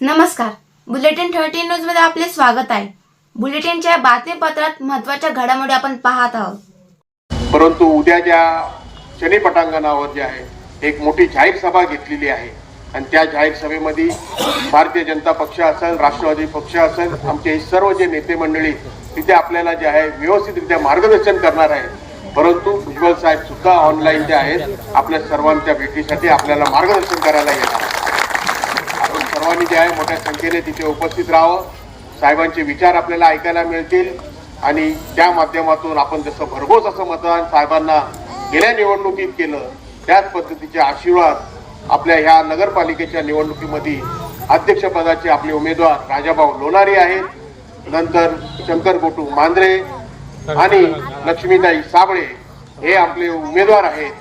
नमस्कार. Bulletin thirteen न्यूजमध्ये आपले स्वागत आहे. बुलेटिनच्या बातमीपत्रात महत्त्वाच्या घडामोडी आपण पाहत आहोत. परंतु उद्या ज्या शनी पटांगणावर जे आहे एक मोठी जाहीर सभा घेतलेली आहे. आणि त्या जाहीर सभेमध्ये भारतीय जनता पक्ष असेल राष्ट्रवादी पक्ष असेल आमचे हे सर्व जे नेते मंडळी तिथे आपल्याला जे आहे व्यवस्थितरित्या मार्गदर्शन करणार आहे परंतु भुजबळ साहेब सुद्धा ऑनलाईन जे आहेत आपल्या सर्वांच्या भेटीसाठी आपल्याला मार्गदर्शन करायला येणार सर्वांनी जे आहे मोठ्या संख्येने तिथे उपस्थित राहावं. साहेबांचे विचार आपल्याला ऐकायला मिळतील आणि त्या माध्यमातून आपण जसं भरघोस असं मतदान साहेबांना गेल्या निवडणुकीत केलं त्याच पद्धतीचे आशीर्वाद आपल्या ह्या नगरपालिकेच्या निवडणुकीमध्ये अध्यक्षपदाचे आपले उमेदवार राजाभाऊ लोणारी आहेत. नंतर शंकर गोटू मांद्रे आणि लक्ष्मीताई साबळे हे आपले उमेदवार आहेत.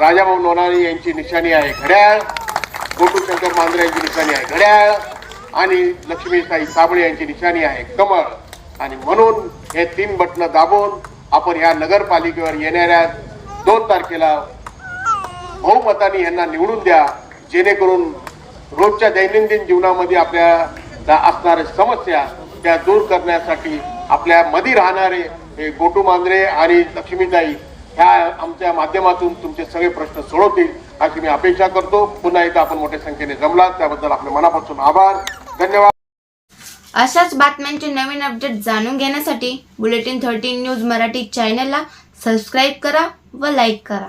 राजाभाऊ लोणारी यांची निशाणी आहे घड्याळ. गोटू शंकर मांजरे यांची निशाणी आहे. घड्याळ आणि लक्ष्मीताई साबळे यांची निशाणी आहे. कमळ आणि म्हणून हे तीन बटणं दाबून आपण ह्या नगरपालिकेवर येणाऱ्या दोन तारखेला बहुमताने यांना निवडून द्या. जेणेकरून रोजच्या दैनंदिन जीवनामध्ये आपल्याला असणाऱ्या समस्या त्या दूर करण्यासाठी आपल्या मधी राहणारे हे गोटू मांजरे आणि लक्ष्मीताई ह्या आमच्या माध्यमातून तुमचे सगळे प्रश्न सोडवतील. अशी मी अपेक्षा करतो पुन्हा एकदा आपण मोठ्या संख्येने जमलात त्याबद्दल आपले मनापासून आभार. धन्यवाद. अशाच बातम्यांचे नवीन अपडेट जाणून घेण्यासाठी बुलेटिन थर्टीन न्यूज मराठी चॅनलला सबस्क्राईब करा व लाईक करा.